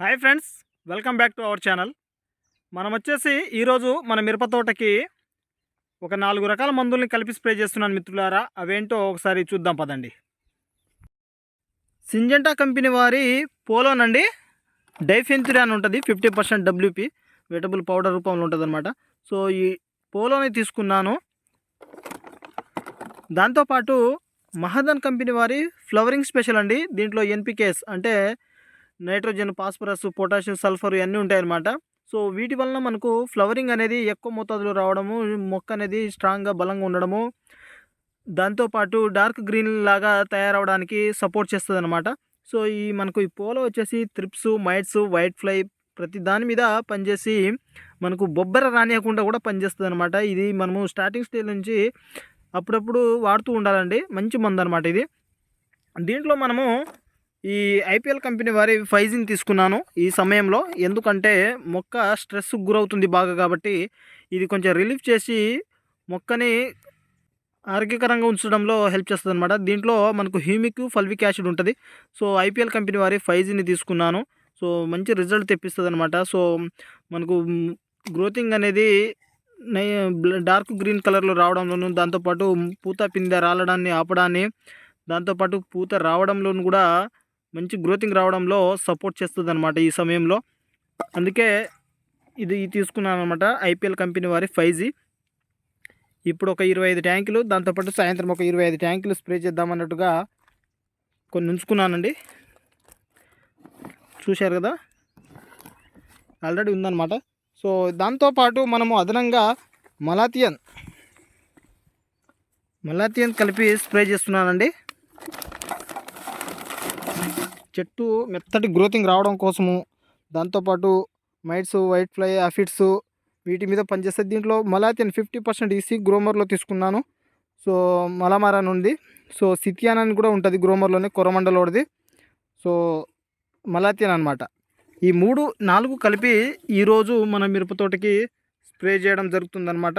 Hi friends welcome back to our channel. మనం వచ్చేసి ఈరోజు మన మిరప తోటకి ఒక నాలుగు రకాల మందుల్ని కలిపి స్ప్రే చేస్తున్నాను మిత్రులారా. అవేంటో ఒకసారి చూద్దాం పదండి. సింజెంటా కంపెనీ వారి పోలోనండి డైఫెన్తురి అని ఉంటుంది fifty percent WP wettable powder రూపంలో ఉంటుంది అనమాట సో ఈ పోలోని తీసుకున్నాను. దాంతోపాటు మహదన్ కంపెనీ వారి ఫ్లవరింగ్ స్పెషల్ అండి. దీంట్లో ఎన్పికేస్ అంటే నైట్రోజన్ ఫాస్ఫరస్ పొటాషియం సల్ఫర్ ఇవన్నీ ఉంటాయన్నమాట. సో వీటి వలన మనకు ఫ్లవరింగ్ అనేది ఎక్కువ మోతాదులో రావడము మొక్క అనేది స్ట్రాంగ్గా బలంగా ఉండడము దాంతోపాటు డార్క్ గ్రీన్ లాగా తయారవడానికి సపోర్ట్ చేస్తుంది అనమాట సో ఈ మనకు ఈ పోలో వచ్చేసి త్రిప్స్ మైట్స్ వైట్ ఫ్లై ప్రతి దాని మీద పనిచేసి మనకు బొబ్బర రానియకుండా కూడా పనిచేస్తుంది అనమాట ఇది మనము స్టార్టింగ్ స్టేజ్ నుంచి అప్పుడప్పుడు వాడుతూ ఉండాలండి. మంచి మందు అనమాట ఇది. దీంట్లో మనము ఈ ఐపీఎల్ కంపెనీ వారి ఫైజింగ్ తీసుకున్నాను ఈ సమయంలో. ఎందుకంటే మొక్క స్ట్రెస్ గురవుతుంది బాగా కాబట్టి ఇది కొంచెం రిలీఫ్ చేసి మొక్కని ఆరోగ్యకరంగా ఉంచడంలో హెల్ప్ చేస్తుంది అనమాట దీంట్లో మనకు హ్యూమిక్ ఫల్విక్ యాసిడ్ ఉంటుంది. సో ఐపీఎల్ కంపెనీ వారి ఫైజీని తీసుకున్నాను. సో మంచి రిజల్ట్ తెప్పిస్తుంది అనమాట సో మనకు గ్రోతింగ్ అనేది డార్క్ గ్రీన్ కలర్లో రావడంలోను దాంతోపాటు పూత పిందె రాలడాన్ని ఆపడాన్ని దాంతోపాటు పూత రావడంలోను కూడా మంచి గ్రోతింగ్ రావడంలో సపోర్ట్ చేస్తుంది అనమాట ఈ సమయంలో. అందుకే ఇది తీసుకున్నాను అనమాట ఐపీఎల్ కంపెనీ వారి ఫైవ్ ఇప్పుడు ఒక ఇరవై ఐదు ట్యాంకులు దాంతోపాటు సాయంత్రం ఒక ఇరవై ఐదు ట్యాంకులు స్ప్రే చేద్దామన్నట్టుగా కొన్ని ఉంచుకున్నానండి. చూశారు కదా? ఆల్రెడీ ఉందన్నమాట. సో దాంతోపాటు మనము అదనంగా మలాతియన్ మలాతియన్ కలిపి స్ప్రే చేస్తున్నానండి. చెట్టు మెత్తటి గ్రోతింగ్ రావడం కోసము దాంతోపాటు మైట్స్ వైట్ ఫ్లై ఆఫిడ్స్ వీటి మీద పనిచేస్తే దీంట్లో మలాతియన్ ఫిఫ్టీ పర్సెంట్ ఈసీ గ్రోమర్లో తీసుకున్నాను. సో మలమారాన్ ఉంది సో సిథియాన్ అని కూడా ఉంటుంది గ్రోమర్లోనే కొరమండలోడిది. సో మలాతియన్ అనమాట ఈ మూడు నాలుగు కలిపి ఈరోజు మన మిరపతోటకి స్ప్రే చేయడం జరుగుతుందన్నమాట.